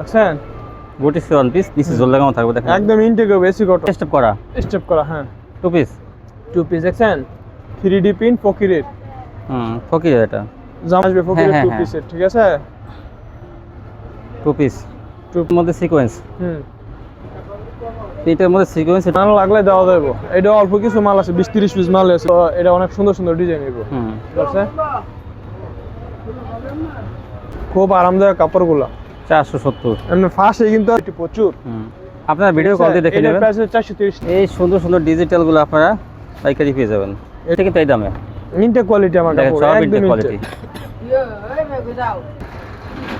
দেখছেন? One piece জোর লাগানো থাকবে দেখেন। একদম ইনটেকে বেশি কটন স্টেপ করা। স্টেপ করা হ্যাঁ। টু পিস টু পিস দেখছেন? থ্রি ডি পিন ফকিরের। হুম ফকির এটা। জামা আসবে ফকিরের হ্যাঁ, টু হ্যাঁ। পিসের ঠিক আছে? টু পিস টুর মধ্যে সিকোয়েন্স হুম। এটার মধ্যে সিকোয়েন্স মাল লাগলে দেওয়া যাবে এটা অল্প কিছু মাল আছে বিশ তিরিশ পিস মাল আছে এটা অনেক সুন্দর সুন্দর ডিজাইন হইব। হুম। ঠিক আছে? খুব আরামদায়ক কাপড়গুলো। চারশো সত্তর। এমনি কিন্তু প্রচুর। আপনারা ভিডিও কল দিয়ে দেখে নেবেন। প্রাইস চারশো তিরিশ। এই সুন্দর সুন্দর ডিজিটালগুলো আপনারা পাইকারি পেয়ে যাবেন। এটা কিন্তু এই দামে। ইনটেক কোয়ালিটি আমার কাপড় সব একদম কোয়ালিটি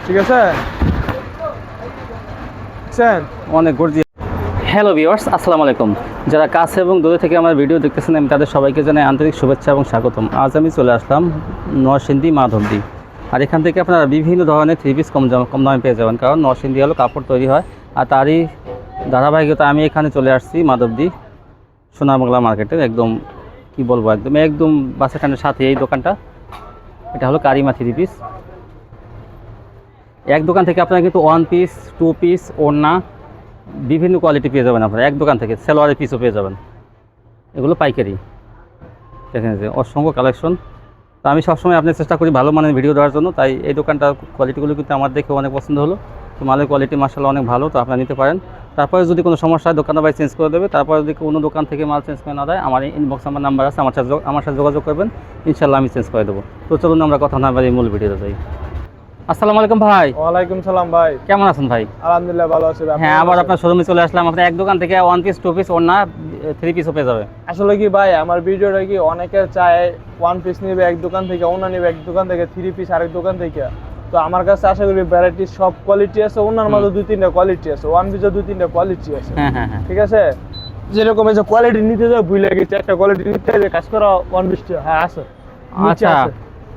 ঠিক আছে? অনেক গর্জি হ্যালো ভিওয়ার্স আসসালামু আলাইকুম। যারা কাছে এবং দূরে থেকে আমার ভিডিও দেখতেছেন আমি তাদের সবাইকে জানাই আন্তরিক শুভেচ্ছা এবং স্বাগতম। আজ আমি চলে আসলাম নরসিংদী মাধবদী। আর এখান থেকে আপনারা বিভিন্ন ধরনের থ্রি পিস কম কম দামে পেয়ে যাবেন, কারণ নরসিংদী হলো কাপড় তৈরি হয়। আর তারই ধারাবাহিকতা আমি এখানে চলে আসছি মাধবদী সোনারবাংলা মার্কেটের একদম, কি বলব, একদম একদম বাসাখানের সাথে এই দোকানটা। এটা হলো কারিমা থ্রি পিস এক দোকান থেকে আপনারা কিন্তু ওয়ান পিস টু পিস ওড়না, বিভিন্ন কোয়ালিটি পেয়ে যাবেন আপনারা। এক দোকান থেকে সেলোয়ারের পিসও পেয়ে যাবেন। এগুলো পাইকারি। দেখেন যে অসংখ্য কালেকশন তো আমি সবসময় আপনার চেষ্টা করি ভালো মানের ভিডিও দেওয়ার জন্য। তাই এই দোকানটার কোয়ালিটিগুলো কিন্তু আমার দেখে অনেক পছন্দ হলো। তো মালের কোয়ালিটি মার্শাল অনেক ভালো, তো আপনারা নিতে পারেন। তারপরে যদি কোনো সমস্যা হয় দোকানটা ভাই চেঞ্জ করে দেবে। তারপরে যদি কোনো দোকান থেকে মাল চেঞ্জ করে না দেয়, আমার ইনবক্স আমার নাম্বার আছে, আমার সাথে আমার সাথে যোগাযোগ করবেন। ইনশাল্লাহ আমি চেঞ্জ করে দেবো। তো চলুন আমরা কথা না বাড়ি মূল ভিডিওতে যাই। আসসালামু আলাইকুম ভাই। ওয়ালাইকুম সালাম ভাই। কেমন আছেন ভাই? আলহামদুলিল্লাহ ভালো আছি ভাই। হ্যাঁ আবার আপনার শোরুমে চলে আসলাম। আপনার এক দোকান থেকে ওয়ান পিস টু পিস ওড়না থ্রি পিসও পেয়ে যাবে। আসলে কি ভাই আমার ভিডিওটা কি অনেকে চায় ওয়ান পিস নিবে এক দোকান থেকে ওনা নিবে এক দোকান থেকে থ্রি পিস আরেক দোকান থেকে। তো আমার কাছে আশা করি ভ্যারাইটি সব কোয়ালিটি আছে ওনার। মধ্যে দুই তিনটা কোয়ালিটি আছে ওয়ান পিসের দুই তিনটা কোয়ালিটি আছে। হ্যাঁ হ্যাঁ হ্যাঁ। ঠিক আছে? যেরকম এই যে কোয়ালিটি নিতে যায় ভুলে গেছে একটা কোয়ালিটি নিতে যায় কাজ করা ওয়ান পিসটা হ্যাঁ আছে। আচ্ছা।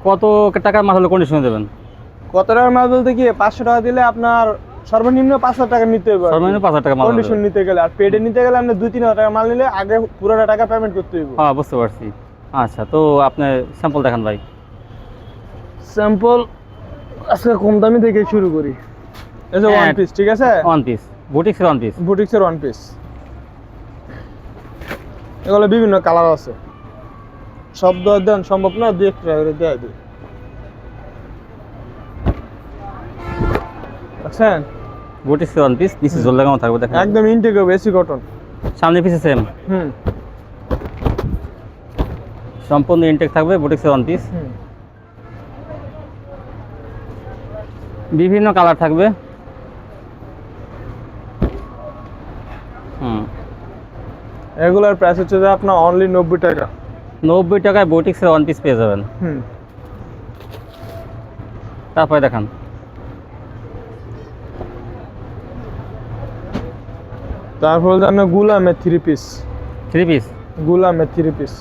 কত টাকার মাথালো কন্ডিশনে দেবেন? কত টাকার মাল বলতে কি পাঁচশো টাকা দিলে আপনার সর্বনিম্ন পাঁচ হাজার টাকা নিতে হবে সর্বনিম্ন পাঁচ হাজার টাকা মাল কন্ডিশন নিতে গেলে আর পেডে নিতে গেলে আপনি দুই তিন হাজার টাকা মাল নিলে আগে পুরোটা টাকা পেমেন্ট করতে হইব। হ্যাঁ বুঝতে পারছি। আচ্ছা তো আপনি স্যাম্পল দেখান ভাই। স্যাম্পল আজকে কম দামি থেকে শুরু করি। এই যে ওয়ান হ্যাঁ। পিস ঠিক আছে? ওয়ান পিস বুটিক্সের ওয়ান পিস বুটিক্সের ওয়ান পিস এগুলো বিভিন্ন কালার আছে। সব দেওয়া দেন সম্ভব না দুই একটা দেওয়া দিই। বুঝছেন বুটিক্সের ওয়ান পিস নিচে জোর লাগানো থাকবে দেখেন। একদম ইনটেকে বেশি কটন সামনে পিসে সেম হুম। সম্পূর্ণ ইনটেক থাকবে বুটিক্সের ওয়ান পিস বিভিন্ন কালার থাকবে। হুম। এগুলোর প্রাইস হচ্ছে যে আপনার অনলি নব্বই টাকা। নব্বই টাকায় বুটিক্সের ওয়ান পিস পেয়ে যাবেন। হুম। তারপরে দেখান। তারপর আপনার গুলামের থ্রি পিস থ্রি পিস গুলামের থ্রি পিস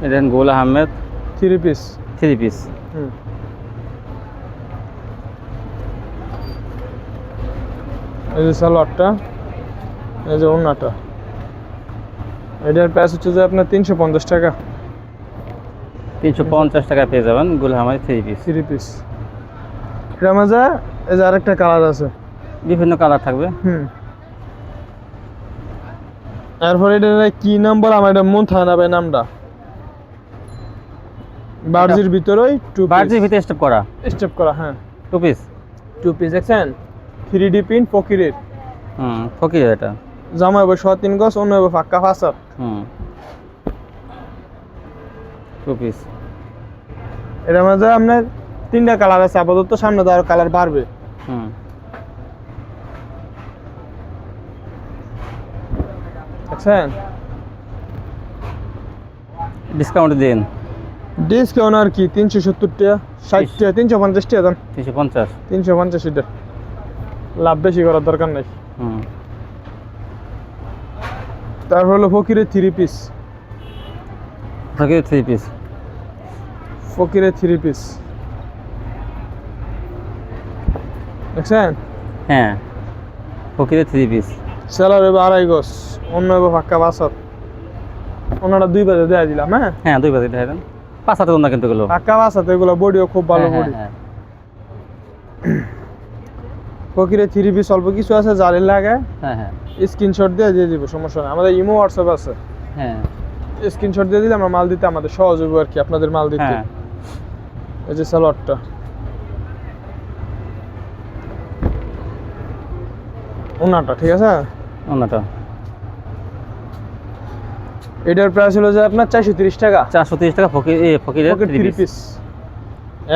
দেখেন Gul Ahmed. Three piece three piece এই যে সালোয়ারটা এই যে ওন্নাটা এটার প্রাইস হচ্ছে যে আপনার তিনশো পঞ্চাশ টাকা। তিনশো পঞ্চাশ টাকায় পেয়ে যাবেন Gul Ahmed three piece three piece এটার মাঝে এই যে আরেকটা কালার আছে। বিভিন্ন কালার থাকবে। হুম। এরপরে এটা কি নাম বলা আমার এটা মন থাকে না ভাই নামটা। বার্জির ভিতরেই টু বার্জির ভিতরে স্টেপ করা। স্টেপ করা হ্যাঁ। টু পিস টু পিস দেখছেন? থ্রি ডি পিন ফকিরের। হুম ফকির এটা। জামা হবে শ তিন গছ অন্য হবে ফাঁকা ফাঁসার। হুম। টু পিস এটার মধ্যে আপনার তিনটা কালার আছে আপাতত সামনে তো আরও কালার বাড়বে। হুম। দেখছেন ডিসকাউন্ট দিন। ডিসকাউন্ট আর কি? তিনশো সত্তর টাকা ষাট টাকা তিনশো পঞ্চাশ টাকা দেন। তিনশো পঞ্চাশ। তিনশো পঞ্চাশ এটা। লাভ বেশি করার দরকার নেই। হুম। তারপর হলো ফকিরের three piece Fakir three piece ফকিরের থ্রি পিস দেখছেন? হ্যাঁ। ফকিরের থ্রি পিস হবে আড়াই গছ অন্য হবে ফাঁকা বাসার অন্যটা দুই বাজে দেওয়া দিলাম হ্যাঁ? হ্যাঁ দুই বাজে দেখা দেন। পাঁচ হাতে কিন্তু এগুলো। ফাঁকা বাসাতে এগুলো বডিও খুব ভালো হ্যাঁ, বডি। হ্যাঁ, হ্যাঁ। ফকিরে থ্রি পিস অল্প কিছু আছে জালি লাগে। হ্যাঁ হ্যাঁ। স্ক্রিনশট দিয়ে দিয়ে দিব সমস্যা নেই। আমাদের ইমো হোয়াটসঅ্যাপ আছে। হ্যাঁ। স্ক্রিনশট দিয়ে দিলে আমরা মাল দিতে আমাদের সহজ হবে আর কি আপনাদের মাল দিতে। এই যে সালোয়ারটা ওনাটা ঠিক আছে? এটার প্রাইস হলো যে আপনার চারশো তিরিশ টাকা। চারশো তিরিশ টাকা ফকির ফকিরের থ্রি পিস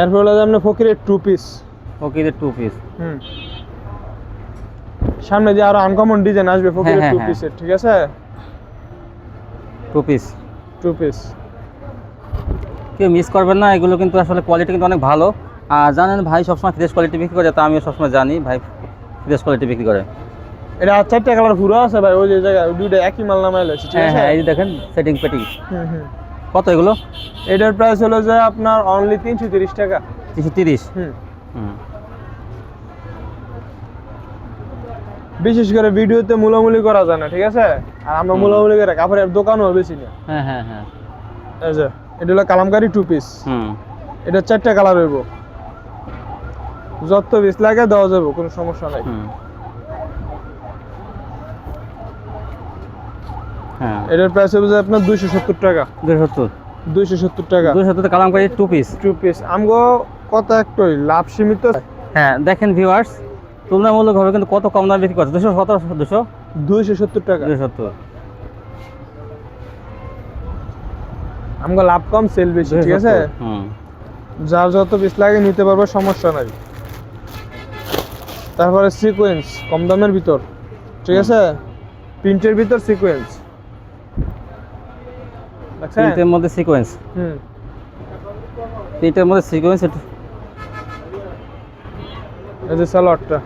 এরপর হলো যে আপনার ফকিরের টু পিস ফকিরের টু পিস হুম। সামনে দিয়ে আরও আনকমন ডিজাইন আসবে ফকিরের হ্যাঁ, টু হ্যাঁ। পিসের ঠিক আছে? টু পিস টু পিস কেউ মিস করবেন না এগুলো কিন্তু আসলে কোয়ালিটি কিন্তু অনেক ভালো। আর জানেন ভাই সবসময় ফ্রেশ কোয়ালিটি বিক্রি করে তা আমিও সবসময় জানি ভাই ফ্রেশ কোয়ালিটি বিক্রি করে। এটা চারটে কালার পুরো আছে ভাই ওই যে জায়গায় দুইটা একই মাল নামাইলে ঠিক হ্যাঁ আছে? হ্যাঁ এই দেখেন সেটিং পেটিং হুম হুম। কত এগুলো? এটার প্রাইস হলো যে আপনার অনলি তিনশো তিরিশ টাকা। তিনশো তিরিশ? হুম। হুম। বিশেষ করে ভিডিওতে মূলামূলি করা যায় না ঠিক আছে? আর আমরা। মূলামূলি করে কাপড়ের দোকানও বেশি না। হ্যাঁ হ্যাঁ হ্যাঁ। এই যে এটা হলো কালামকারি টু পিস হুম। এটা চারটা কালার হইব। যত পিস লাগে দেওয়া যাবে কোনো সমস্যা নাই। হুম। হ্যাঁ। এটার প্রাইস হবে যে আপনার দুইশো সত্তর টাকা। দুশো সত্তর। দুইশো দুইশো সত্তর টাকা। দুশো সত্তর কালাম করে টু পিস টু পিস আমগো কত একটাই লাভ সীমিত। হ্যাঁ দেখেন ভিউয়ার্স তুলনামূলকভাবে কিন্তু কত কম দাম বিক্রি করছে? দুশো সতেরো দুশো দুইশো সত্তর টাকা। দুশো সত্তর। আমগো লাভ কম সেল বেশি ঠিক আছে? হুম। যার যত পিস লাগে নিতে পারবে সমস্যা নাই। তারপরে সিকোয়েন্স কম দামের ভিতর ঠিক আছে? প্রিন্টের ভিতর সিকোয়েন্স তিনটের মধ্যে সিকোয়েন্স হুম। তিনটের মধ্যে সিকোয়েন্স এই যে সালোয়ারটা।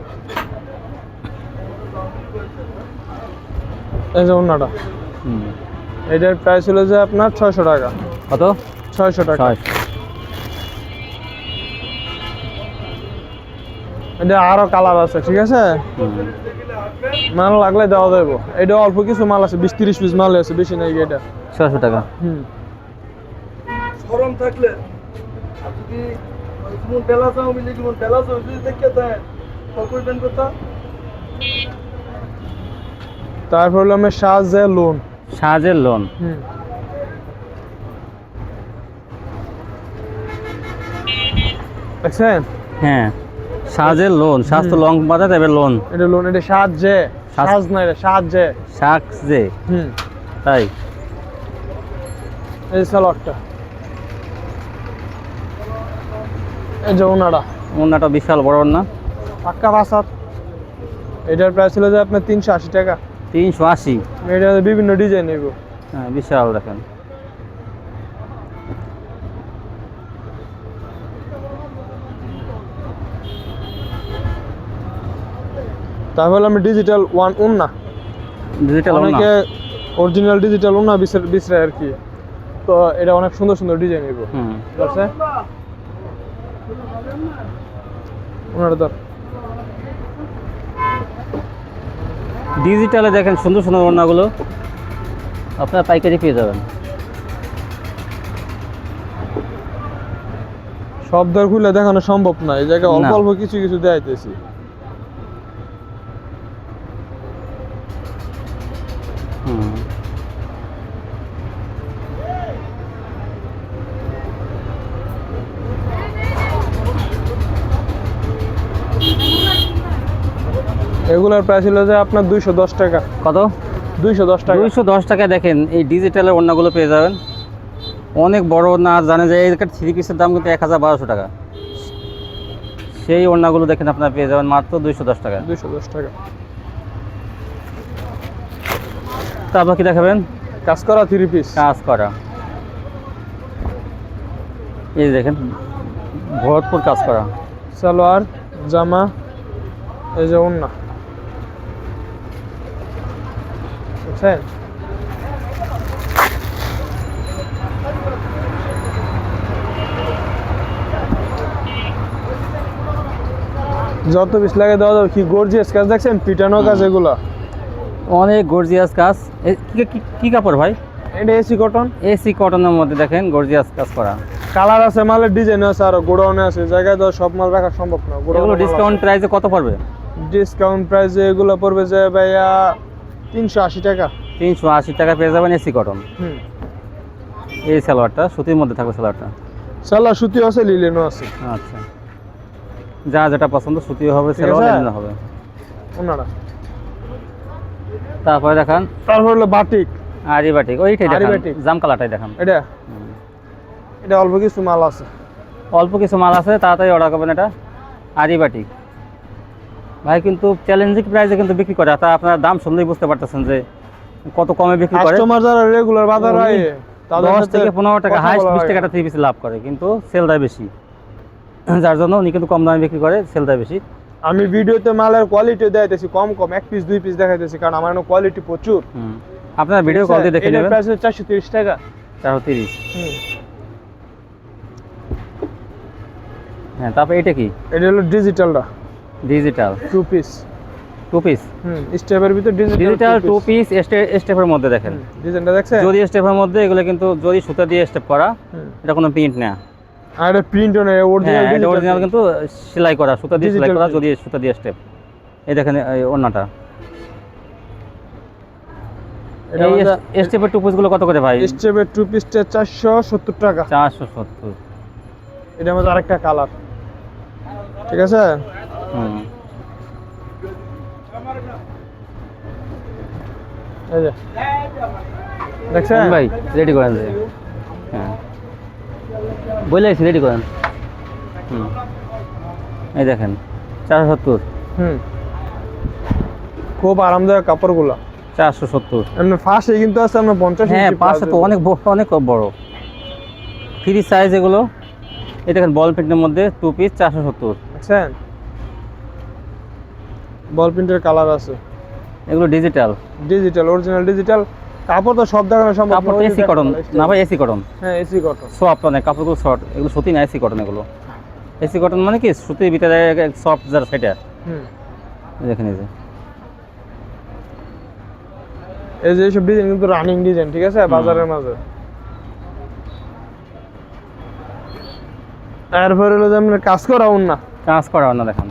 এই যে হুম। এটার প্রাইস হলো যে আপনার ছয়শো টাকা। কত? ছয়শো টাকা। এটা আরও কালার আছে ঠিক আছে? মাল লাগলে দেওয়া যাব এটা অল্প কিছু মাল আছে বিশ তিরিশ পিস মাল আছে বেশি নাই এটা। ছয়শো টাকা। হুম। গরম থাকলে যদি যেমন বেলা চাও মিলে যেমন বেলা চাও যদি দেখে দেয় করবেন কথা? তারপর হলো আমার সাজে লোন। সাহায্যের লোন। হুম। দেখছেন? হ্যাঁ সাহায্যের লোন স্বাস্থ্য লং বাজার এবার লোন। এটা লোন এটা সাহায্যে সাজ- সাজ না এটা সাহায্যে শাক যে হুম। তাই? এই সালোয়ারটা। এই যে ওনাটা। ওনাটা বিশাল বড় না? পাক্কা বাসাত এটার প্রাইস ছিল যে আপনার তিনশো আশি টাকা। তিনশো আশি? এটা বিভিন্ন ডিজাইন নেব হ্যাঁ বিশাল দেখেন। তারপরে আমি ডিজিটাল ওয়ান উন্না ডিজিটাল অনেকে অরিজিনাল ডিজিটাল উন্না বিছরায় আর কি। তো এটা অনেক সুন্দর সুন্দর ডিজাইন হুম। ঠিক আছে ওনার ডিজিটালে দেখেন সুন্দর সুন্দর ওড়নাগুলো। আপনারা পাইকারি পেয়ে যাবেন। সব দর খুলে দেখানো সম্ভব না এই জায়গায় অল্প অল্প কিছু কিছু দেখাইতেছি। হুম। এগুলোর প্রাইস ছিল যে আপনার দুইশো দশ টাকা। কত? দুইশো দশ টাকা। দুইশো দশ টাকায় দেখেন এই ডিজিটালের ওড়নাগুলো পেয়ে যাবেন। অনেক বড় না জানে যে এই থ্রি পিসের দাম কিন্তু এক হাজার বারোশো টাকা। সেই ওড়নাগুলো দেখেন আপনারা পেয়ে যাবেন মাত্র দুইশো দশ টাকা। দুইশো দশ টাকা। তারপর কি দেখাবেন? কাজ করা থ্রি পিস। কাজ করা। এই দেখেন ভরতপুর কাজ করা। সালোয়ার জামা এই যে ওন্না। বুঝছেন যত পিস লাগে দেওয়া যাবে। কি গর্জিয়াস কাজ দেখছেন? পিটানো কাজ এগুলা। অনেক গর্জিয়াস কাজ। কি- কি- কি কাপড় ভাই? এটা এসি কটন। এসি কটনের মধ্যে দেখেন গর্জিয়াস কাজ করা। কালার আছে মালের ডিজাইন আছে আর গোডাউনে আছে। জায়গায় তো সব মাল রাখা সম্ভব না। এগুলো ডিসকাউন্ট প্রাইসে কত পড়বে? ডিসকাউন্ট প্রাইসে এগুলো পড়বে যে ভাইয়া তিনশো আশি টাকা। তিনশো আশি টাকা পেয়ে যাবেন এসি কটন। হুম। এই সালোয়ারটা সুতির মধ্যে থাকবে সালোয়ারটা? সাল্লা সুতি আছে লিলেনও আছে। আচ্ছা। যা যেটা পছন্দ সুতিও হবে সালোয়ার আছে। হবে। ওনারা। তারপরে দেখান। তারপর হলো বাটিক। আরি বাটিক ওইটাই দেখান। বাটিক। জাম কালারটাই দেখান। এটা? এটা অল্প কিছু মাল আছে। অল্প কিছু মাল আছে তাড়াতাড়ি অর্ডার করবেন এটা। আরি বাটিক ভাই কিন্তু চ্যালেঞ্জিং প্রাইসে কিন্তু বিক্রি করে? তা আপনারা দাম শুনলেই বুঝতে পারতেছেন যে কত কমে বিক্রি করে। কাস্টমার যারা রেগুলার বাজার হয় তাদের দশ থেকে পনেরো টাকা হাইস্ট বিশ। টাকাটা থ্রি পিস লাভ করে কিন্তু সেল দেয় বেশি। যার জন্য উনি কিন্তু কম দামে বিক্রি করে সেল দেয় বেশি। আমি ভিডিওতে মালের কোয়ালিটি দেখাইতেছি কম কম এক পিস দুই পিস দেখাইতেছি কারণ আমার কোয়ালিটি প্রচুর। আপনার ভিডিও কল দিয়ে দেখে নেবেন। প্রাইস চারশো তিরিশ টাকা। চারশো তিরিশ। হুম। হ্যাঁ তারপর এটা কি? এটা হলো ডিজিটালটা digital two piece two piece হুম স্টেপের ভিতর ডিজিটাল টু পিস স্টেপের মধ্যে দেখেন। ডিজাইনটা দেখছেন? জরি স্টেপের মধ্যে এগুলো কিন্তু জরি সুতা দিয়ে স্টেপ করা এটা কোনো প্রিন্ট না। আর এটা প্রিন্টও হ্যাঁ অরিজিনাল এটা অরিজিনাল কিন্তু সেলাই করা সুতা দিয়ে সেলাই করা। জরি সুতা দিয়ে স্টেপ এই দেখেন ওড়নাটা। এই স্টেপের টু পিসগুলো কত করে ভাই? স্টেপের টু পিসটা চারশো সত্তর টাকা। চারশো সত্তর। এটার মধ্যে আরেকটা কালার ঠিক আছে? দেখছেন? ভাই রেডি করেন হ্যাঁ। বলে আছি রেডি করেন। হুম। এই দেখেন চারশো সত্তর। হুম। খুব আরামদায়ক কাপড়গুলো। চারশো সত্তর। এমনি ফার্স্টে কিন্তু আছে আপনার পঞ্চাশ হ্যাঁ পাঁচশো তো অনেক অনেক বড়। ফ্রি সাইজ এগুলো। এই দেখেন বল প্রিন্টের মধ্যে টু পিস চারশো সত্তর। দেখছেন? বল প্রিন্টের কালার আছে। এগুলো ডিজিটাল ডিজিটাল অরিজিনাল ডিজিটাল কাপড় তো সব দেখানো সম্ভব কাপড় এসি কটন না ভাই এসি কটন হ্যাঁ এসি কটন সফট অনেক কাপড়গুলো শর্ট এগুলো সুতি না এসি কটন এগুলো? এসি কটন মানে কি? সুতির ভিতরে সফট যারা সেটা হুম। দেখেন এই যে। এই যে এইসব ডিজাইন কিন্তু রানিং ডিজাইন ঠিক আছে? বাজারের মাঝে। তারপরে হলো যে আপনার কাজ করা না। কাজ করা না দেখেন।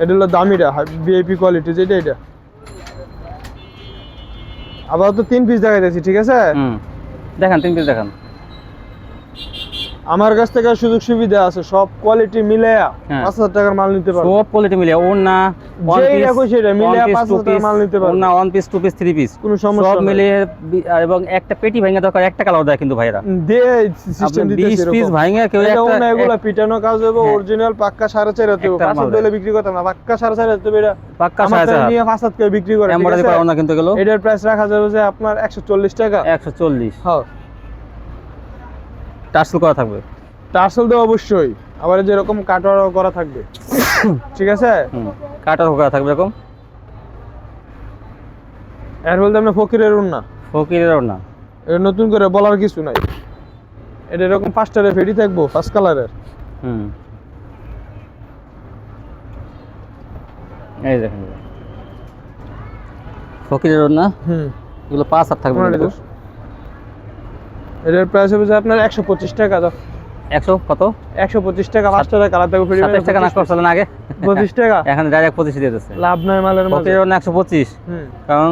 এটা হলো দামিটা ভিআইপি কোয়ালিটি যেটা এটা। আবার তো তিন পিস দেখাইতেছি, ঠিক আছে? দেখেন, তিন পিস দেখেন। আমার কাছ থেকে সুযোগ সুবিধা আছে সব কোয়ালিটি মিলে হ্যাঁ। পাঁচ হাজার টাকার মাল নিতে পারব। সব কোয়ালিটি মিলে পিস সেটা মিলে পাঁচ হাজার টাকার মাল নিতে পারব। ওড়না one piece two piece three piece কোনো সমস্যা সব আর এবং একটা পেটি ভেঙে দরকার একটা কালার দেয় কিন্তু ভাইরা সিস্টেম দিতে পিস ভাঙে কেউ একটা এগুলো পিটানো কাজ হবে হ্যাঁ। অরিজিনাল পাক্কা হাতে মাল হাত দেয়। দিলে বিক্রি করতাম না পাক্কা সাড়ে চার হাতে এটা পাক্কা আমার সাড়ে চার নিয়ে হাত বিক্রি করে? করা কিন্তু এগুলো এটার প্রাইস রাখা যাবে যে আপনার একশো চল্লিশ টাকা। একশো চল্লিশ। হ্যাঁ। টার্সেল করা থাকবে। টার্সেল তো অবশ্যই আবার যেরকম কাটোয়ারও করা থাকবে। ঠিক আছে? কাটার করা থাকবে এরকম। এর বলতে আমরা ফকিরের উন্না ফকিরের ওড়না। এটা নতুন করে বলার কিছু নাই। এটা এরকম পাঁচটারে ফেরি থাকব ফার্স্ট কালারের হুম। এই দেখেন ফকিরের ওড়না। হুম। এগুলো পাঁচ হাত থাকবে। এটার প্রাইস হবে যে আপনার একশো পঁচিশ টাকা দাও একশো কত? একশো পঁচিশ টাকা পাঁচটা কালার থাকবে ফ্রি সাতাশ টাকা না করছিলেন আগে। পঁচিশ টাকা? এখন ডাইরেক্ট পঁচিশ দিয়ে দিচ্ছে। লাভ নাই মালের একশো পঁচিশ। কারণ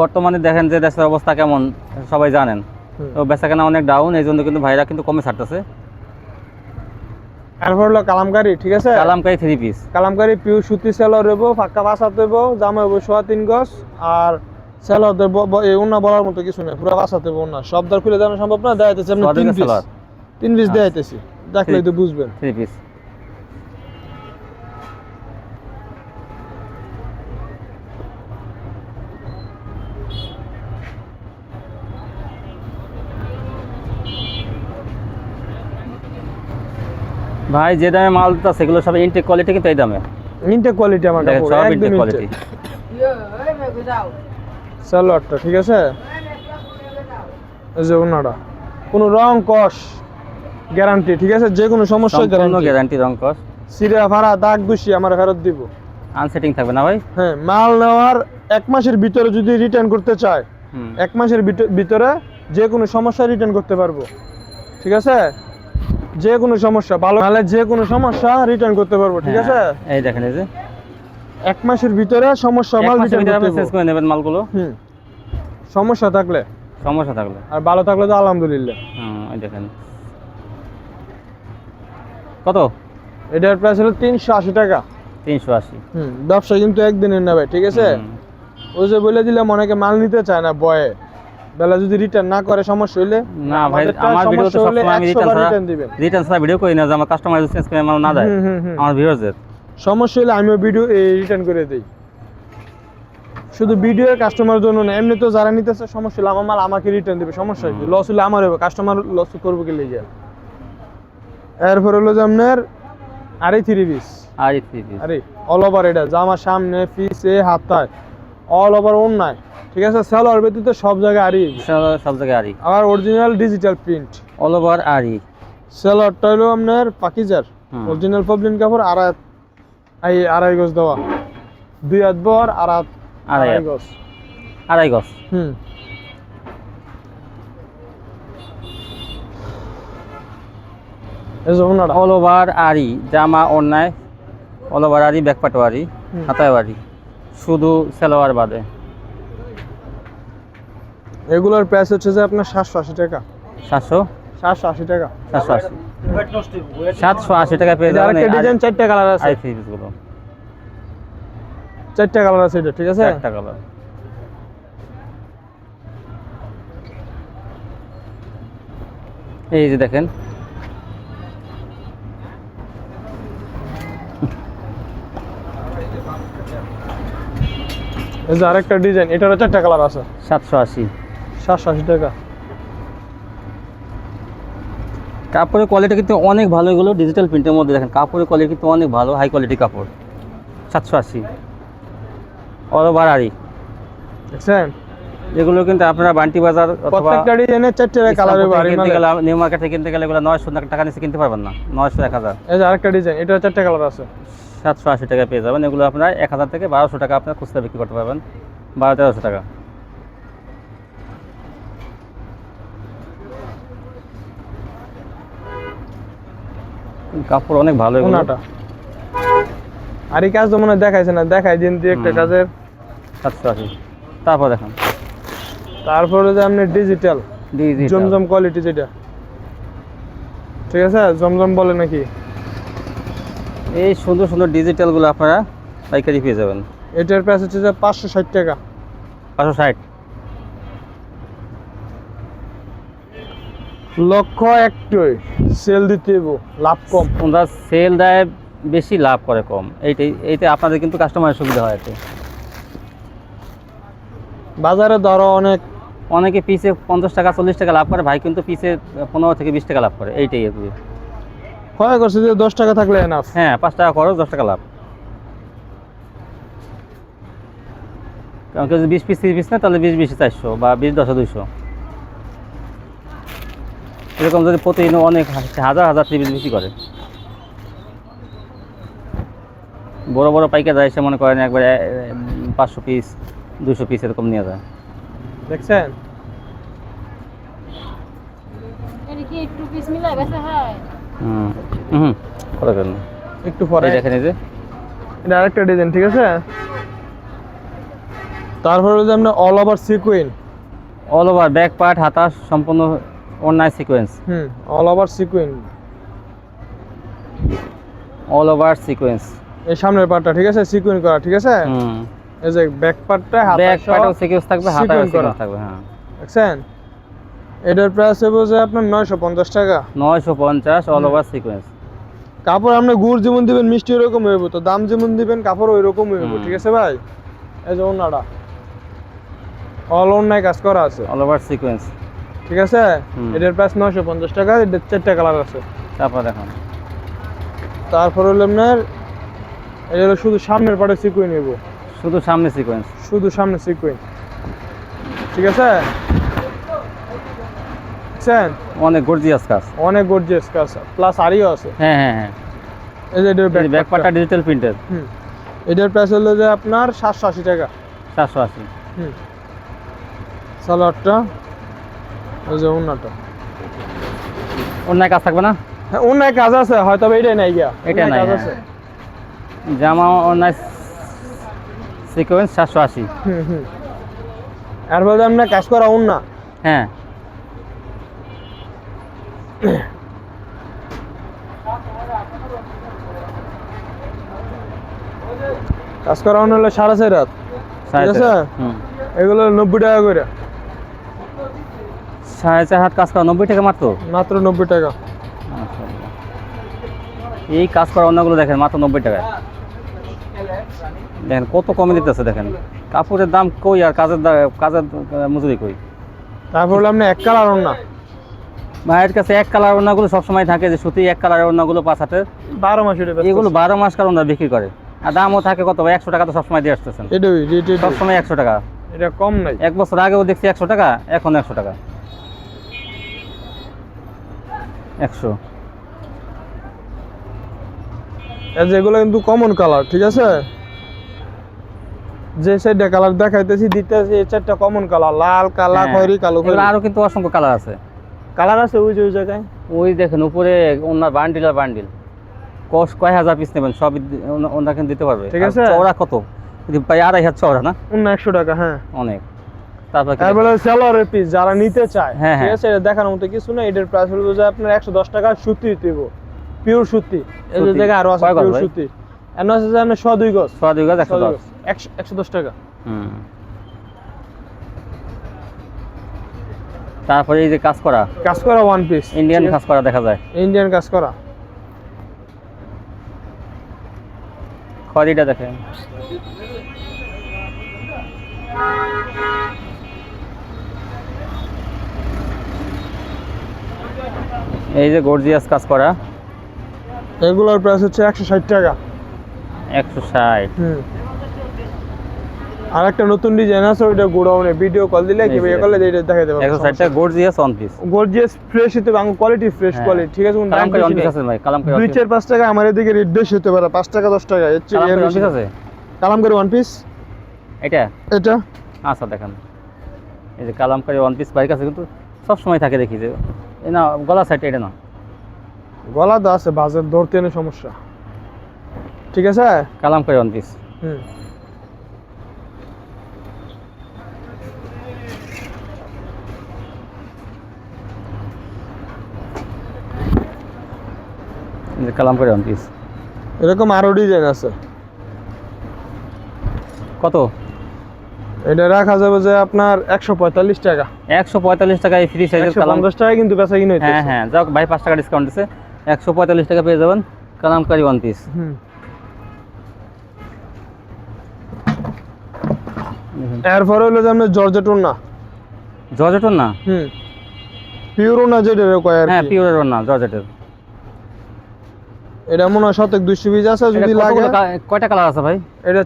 বর্তমানে দেখেন যে দেশের অবস্থা কেমন সবাই জানেন। তো বেচা কেনা অনেক ডাউন এই জন্য কিন্তু ভাইরা কিন্তু কমে ছাড়তেছে। তারপর হলো কালামকারি ঠিক আছে? Kalamkari three piece Kalamkari pure সুতি সেলর দেবো ফাঁকা বাসা দেবো জামা দেবো সোয়া তিন গজ আর এই উন্না বলার মতো কিছু নেই পুরো বাসা দেবো উন্না। সব দর খুলে দেওয়ানো সম্ভব না দেখাইতেছি আপনি তিন পিস তিন পিস আচ্ছা। দেখাইতেছি দেখলেই তো বুঝবেন। থ্রি পিস ভাই যে দামে মাল দিতে সেগুলো সব ইনটেক কোয়ালিটি কিন্তু এই দামে। ইনটেক কোয়ালিটি আমার কাপড় সব একদম ইনটেক কোয়ালিটি সালোয়ারটা ঠিক আছে? এই যে উন্নাটা কোনো রং কষ গ্যারান্টি ঠিক আছে? যে কোনো সমস্যা গ্যারান্টি গ্যারান্টি রং কস। সিরা ভাড়া দাগ দুষি আমার ফেরত দিব। আনসেটিং থাকবে না ভাই? হ্যাঁ মাল নেওয়ার এক মাসের ভিতরে যদি রিটার্ন করতে চায় এক মাসের ভিতরে যে কোনো সমস্যা রিটার্ন করতে পারব। ঠিক আছে? যে কোনো সমস্যা ভালো নাহলে যে কোনো সমস্যা রিটার্ন করতে পারব ঠিক আছে? হ্যাঁ, এই দেখেন এই যে। এক মাসের ভিতরে সমস্যা মাল রিটার্ন করে নেবেন মালগুলো? হুম। সমস্যা থাকলে। সমস্যা থাকলে। আর ভালো থাকলে তো আলহামদুলিল্লাহ। হুম এই দেখেন। কত? এটার প্রাইস হলো তিনশো আশি টাকা। তিনশো আশি। হুম ব্যবসা কিন্তু একদিনের নেবে ঠিক আছে? ওই যে বলে দিলাম অনেকে মাল নিতে চায় না বয়ে। বেলা যদি রিটার্ন না করে সমস্যা হইলে না ভাই আমার সমস্যা হলে সবসময় আমি রিটার্ন দিবেন। রিটার্ন ছাড়া ভিডিও করি না যে আমার কাস্টমার চেঞ্জ করে মাল না দেয়। আমার ভিউয়ারদের সমস্যা হলে আমিও ভিডিও রিটার্ন করে দিই। শুধু ভিডিও কাস্টমার জন্য না এমনি তো যারা নিতেছে সমস্যা হলে আমার মাল আমাকে রিটার্ন দেবে সমস্যা কি লস হলে আমার হবে কাস্টমার লস করব কি লেগে? এরপর হলো যে আপনার আরে থ্রি পিস আর এই থ্রি পিস আরে অল ওভার এটা জামার সামনে পিছে হাতায় অল ওভার অন্যায়। ঠিক আছে? সালোয়ার ব্যতীত সব জায়গায় আরি। সব জায়গায় আরি। আবার original digital print all over আরি। সালোয়ারটা হলো আপনার পাকিজার। অরিজিনাল পবলিন কাপড় আড়াই এই আড়াই গজ দেওয়া। দুই হাত বর আর হাত আড়াই। গজ। আড়াই গজ। হুম। অল ওভার আরি জামা অন্যায় অল ওভার আরি ব্যাকপাটো আরি। হাতায় আরি শুধু সালোয়ার বাদে। এগুলোর প্রাইস হচ্ছে যে আপনার সাতশো আশি টাকা। সাতশো? সাতশো আশি টাকা। সাতশো আশি। সাতশো আশি টাকা পেয়ে এই যে যাবেন আরেকটা ডিজাইন চারটা কালার আছে। আই থ্রি চারটা কালার আছে এটা ঠিক আছে? একটা কালার এই যে দেখেন। এই যে আরেকটা ডিজাইন এটারও চারটা কালার আছে। সাতশো আশি। সাতশো আশি টাকা। কাপড়ের কোয়ালিটি কিন্তু অনেক ভালো এগুলো ডিজিটাল প্রিন্টের মধ্যে দেখেন কাপড়ের কোয়ালিটি কিন্তু অনেক ভালো হাই কোয়ালিটি কাপড়। সাতশো আশি। অল ওভার আরি দেখছেন? এগুলো কিন্তু আপনারা বান্টি বাজার অথবা নিউ মার্কেট থেকে কিনতে গেলে এগুলো নয়শো টাকা নিচে কিনতে পারবেন না। নয়শো এক হাজার। এই যে আরেকটা ডিজাইন এটার চারটা কালার আছে। সাতশো আশি টাকা পেয়ে যাবেন। এগুলো আপনারা এক হাজার থেকে বারোশো টাকা আপনার খুচরা বিক্রি করতে পারবেন। বারো তেরোশো টাকা। কাপড় অনেক ভালো ওনাটা আর এই কাজ তো মনে দেখাইছে না দেখাই দিন দিয়ে একটা কাজের। সাতশো আশি তারপর দেখেন। তারপরে যে আপনি ডিজিটাল ডিজিটাল জমজম কোয়ালিটি যেটা। ঠিক আছে জমজম বলে নাকি? এই সুন্দর সুন্দর ডিজিটালগুলো আপনারা পাইকারি পেয়ে যাবেন। এটার প্রাইস হচ্ছে যে পাঁচশো ষাট টাকা। পাঁচশো ষাট। লক্ষ একটুই সেল দিতে লাভ কম। ওনারা সেল দেয় বেশি লাভ করে কম। এইটাই এইটা আপনাদের কিন্তু কাস্টমারের সুবিধা হয় এতে বাজারে ধরো অনেক অনেকে পিসে পঞ্চাশ টাকা চল্লিশ টাকা লাভ করে ভাই কিন্তু পিসে পনেরো থেকে বিশ টাকা লাভ করে। এইটাই কি। ক্ষয় করছে যে দশ টাকা থাকলে এনাফ হ্যাঁ পাঁচ টাকা খরচ দশ টাকা লাভ। কারণ কেউ যদি বিশ পিস তিরিশ পিস না তাহলে বিশ বিশ চারশো বা বিশ দশে দুইশো। এরকম যদি প্রতিদিন অনেক হাজার হাজার ত্রিপিস বিক্রি করে। বড় বড় পাইকার যায় এসে মনে করেন একবার পাঁচশো পিস দুশো পিস এরকম নিয়ে যায়। দেখছেন? পিস হয়? হুম হুম কেন একটু পরে। দেখেন এই যে। এটা আরেকটা ডিজাইন ঠিক আছে? তারপরে যে আপনি all over sequin all over back part হাতা সম্পূর্ণ অন্যায় সিকোয়েন্স হুম all over sequence all over sequence এই সামনের পার্টটা ঠিক আছে? সিকুইন করা ঠিক আছে? হুম। এই যে ব্যাক পার্টটা হাত ব্যাক পার্টও সিকোয়েন্স থাকবে করা। সিকোয়েন্স থাকবে হ্যাঁ। দেখছেন? এটার প্রাইস হবে যে আপনার নয়শো পঞ্চাশ টাকা। নয়শো পঞ্চাশ অল ওভার সিকোয়েন্স কাপড় আপনি গুড় যেমন দিবেন মিষ্টি ওরকম হইব তো দাম যেমন দিবেন কাপড় ওই রকম হইব ঠিক আছে ভাই? এই যে ওনাটা অল অন্যায় কাজ করা আছে। অল ওভার সিকোয়েন্স ঠিক আছে। এটার প্রাইস নয়শো পঞ্চাশ টাকা এটার চারটা কালার আছে। তারপর দেখুন। তারপর হলো আপনার এটা হলো শুধু সামনের পাটে সিকুইন নেব। শুধু সামনে সিকোয়েন্স শুধু সামনে সিকুইন ঠিক আছে? দেখছেন অনেক গর্জিয়াস কাজ। অনেক গর্জিয়াস কাজ। প্লাস আরিও আছে। হ্যাঁ হ্যাঁ হ্যাঁ। এই যে ব্যাক ব্যাক পার্টটা পার্টটা ডিজিটাল প্রিন্টের হুম। এটার প্রাইস হলো যে আপনার সাতশো আশি টাকা। সাতশো আশি। হুম। সালোয়ারটা ওই যে ওনাটা অন্যায় কাজ থাকবে না? হ্যাঁ অন্য কাজ আছে হয়তো বা এটাই নাই গিয়া। এটা নাই, কাজ হ্যাঁ। আছে। জামা অন্যায় সিকোয়েন্স সাতশো আশি। আর বলতে আপনার কাজ করা অন্য হ্যাঁ। কাজ করা হলো সাড়ে চার রাত ঠিক আছে? এগুলো নব্বই টাকা করে। সাড়ে চার হাত কাজ করা নব্বই টাকা মাত্র? মাত্র নব্বই টাকা। এই কাজ করা অন্যগুলো দেখেন মাত্র নব্বই টাকা দেখেন কত কমে দিতেছে দেখেন। কাপড়ের দাম কই আর কাজের কাজের মজুরি কই? তারপর হলো আপনার এক কালার অন্য। মায়ের কাছে এক কালার ওড়নাগুলো সবসময় থাকে যে সুতি এক কালার ওড়নাগুলো পাঁচ হাতের। বারো মাস এগুলো বারো মাস কারণ বিক্রি করে। আর দামও থাকে কত একশো টাকা তো সবসময় দিয়ে আসতেছেন। সবসময় একশো টাকা। এটা কম নাই। এক বছর আগেও দেখছি একশো টাকা এখন একশো টাকা। একশো। যেগুলো কিন্তু কমন কালার ঠিক আছে? যে কালার দেখাইতেছি দিতেছি এই চারটা কমন কালার লাল কালা হ্যাঁ। খয়েরি কালো এগুলো আরও কিন্তু অসংখ্য কালার আছে। কালার আছে ওই যে ওই জায়গায়? ওই দেখেন উপরে ওনার বান্ডিল আর বান্ডিল কস কয় হাজার পিস নেবেন সব ওনারা কিন্তু দিতে পারবে। ঠিক আছে। চওড়া কত? প্রায় আড়াই চওড়া না? অন্য একশো টাকা হ্যাঁ। অনেক। তারপর সেলরের পিস যারা নিতে চায় হ্যাঁ, ঠিক হ্যাঁ। আছে এটা দেখার মতো কিছু না এটার প্রাইস হলো যে আপনার একশো দশ টাকা সুতি দেবো পিওর সুতি। এই জায়গায় আরও আছে পিওর সুতি। এর আছে যে আপনার শ দুই গজ। শ দুই গজ। একশো একশো দশ টাকা। হুম। তারপরে এই যে কাজ করা? কাজ করা ওয়ান পিস ইন্ডিয়ান কাজ করা দেখা যায়। ইন্ডিয়ান কাজ করা। খড়িটা দেখেন। এই যে গর্জিয়াস কাজ করা। এগুলোর প্রাইস হচ্ছে একশো ষাট টাকা। একশো ষাট। আর একটা নতুন ডিজাইন আছে ওইটা গোডাউনে ভিডিও কল দিলে কি যে ইয়ে এটা দেখাই দেবো। একশো ষাট টাকা gorgeous one piece gorgeous fresh হতে পারে কোয়ালিটি ফ্রেশ। কোয়ালিটি ঠিক আছে কোনো দাম ওয়ান পিস আছে ভাই। কালামকারি দুই চার পাঁচ টাকা আমার এদিকে রেট বেশি হতে পারে পাঁচ টাকা দশ টাকা এর চেয়ে এর বেশি আছে? কালামকারি ওয়ান পিস এটা? এটা। আচ্ছা দেখেন। এই যে কালামকারি ওয়ান পিস বাইক আছে কিন্তু সব সময় থাকে দেখি যে। না গলা সাইড এটা না। গলা তো আছে বাজার ধরতে এনে সমস্যা। ঠিক আছে? কালামকারি ওয়ান পিস হুম। এই যে ওয়ান পিস এরকম আরও ডিজাইন আছে। কত? এটা রাখা যাবে যে আপনার একশো পঁয়তাল্লিশ টাকা। একশো পঁয়তাল্লিশ টাকায় ফ্রি সাইজের কালাম পঞ্চাশ টাকা কিন্তু বেচা কিনে হইতেছে। হ্যাঁ হ্যাঁ যাক ভাই পাঁচ টাকা ডিসকাউন্ট দিছে। একশো পঁয়তাল্লিশ টাকা পেয়ে যাবেন কালামকারি ওয়ান পিস হুম। এরপরে হলো যে আপনার জর্জেটন না জর্জেটন না হুম। পিওরও না যেটা কয় আর হ্যাঁ কি। পিওরের না জর্জেটের। এটা মনে হয় শতক দুইশো পিস আছে যদি লাগে। কয়টা কালার আছে ভাই? এটা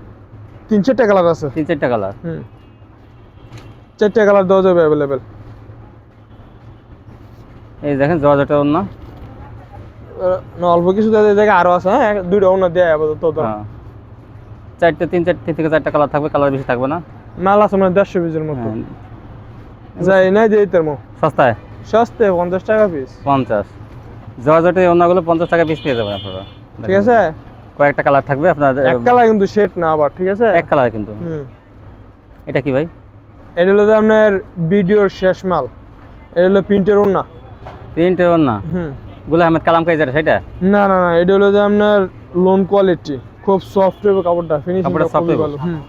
তিন চারটা কালার আছে। তিন চারটা কালার হুম। চারটা কালার দেওয়া যাবে অ্যাভেলেবেল এই দেখেন জর্জেটের না না অল্প কিছু জায়গায় আরও আছে হ্যাঁ? দুইটা অন্য দেয় আপাতত হ্যাঁ। চারটে তিন চারটে থেকে চারটা কালার থাকবে কালার বেশি থাকবে না? মাল আছে মানে দেড়শো পিসের মতো। হ্যাঁ, যাই নাই তোর মো। সস্তায়? সস্তে পঞ্চাশ টাকা পিস পঞ্চাশ। জর্জেটের অন্যগুলো পঞ্চাশ টাকা পিস পেয়ে যাবেন আপনারা। ঠিক আছে? কয়েকটা কালার থাকবে আপনার এক কালার কিন্তু সেট না আবার ঠিক আছে? এক কালার কিন্তু। হুম। এটা কি ভাই? এটা হলো যে আপনার ভিডিওর শেষ মাল। এটা হলো প্রিন্টের না প্রিন্টের না হুম। গুলো আহমেদ কালামকারি যেটা সেটা? না না না এটা হলো যে আপনার লোন কোয়ালিটি খুব সফট হবে কাপড়টা ফিনিশিং কাপড়টা খুবই হবে? ভালো হুম।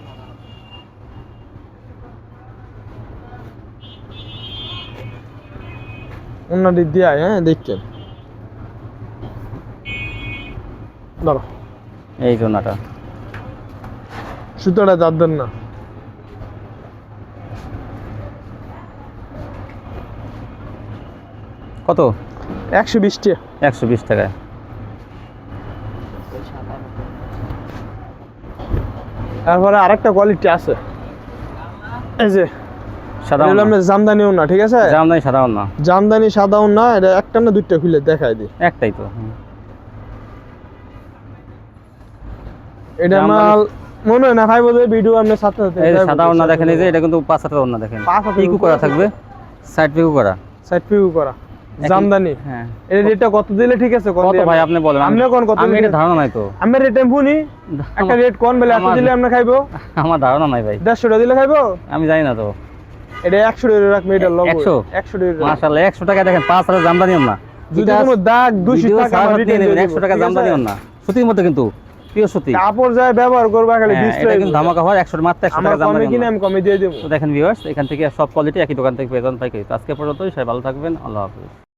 অন্যটি দিয়ে হ্যাঁ দেখছেন ধরো এই জন্যটা সুতোটা যার দেন না। কত? একশো বিশ টাকা একশো বিশ টাকায়। তারপরে আরেকটা কোয়ালিটি আছে। এই যে সাদা জামদানিও না ঠিক আছে? জামদানি সাদা না জামদানি সাদাও না এটা একটা না দুইটা খুলে দেখাই দিই। একটাই তো হুম। এটা মাল মনে হয় না ভাই ভিডিও আপনার সাথে সাথে এই সাদা ওড়না দেখেন এই যে এটা কিন্তু পাঁচ হাতের ওড়না দেখেন। পাঁচ পিকু করা থাকবে সাইড পিকু করা। সাইড পিউ করা। জামদানি। হ্যাঁ। এর রেটটা কত দিলে ঠিক আছে কত ভাই আপনি বলেন আমি- আপনি কোন কত আমি এটা ধারণা নাই তো। আমি রেট শুনি একটা রেট কোন বলে এত আমার- দিলে আমরা খাইবো? আমার ধারণা নাই ভাই। দেড়শো টাকা দিলে খাইবো? আমি জানি না তো। এটা একশো টাকা রাখবে এটা লব একশো? একশো টাকা মাশাআল্লাহ একশো টাকা দেখেন পাঁচ হাজার জামদানি না যদি কোনো দাগ দূষিত ভিডিও থাকে ছাড়া আমার আপনি return নিয়ে নেবেন দিয়ে একশো টাকা ঠিক আছে? জামদানি না সুতির মধ্যে কিন্তু। সুতি। কাপড় যায় ব্যবহার করবা খালি হ্যাঁ, কিন্তু ধামাকা হয় একশো মাত্র একশো আমার টাকা কমে কিনে আমি কমে দিয়ে দেবো। তো দেখেন ভিউয়ার্স এখান থেকে সব কোয়ালিটি একই দোকান থেকে পেয়ে যান আজকে পর্যন্ত সবাই ভালো থাকবেন আল্লাহ হাফিজ।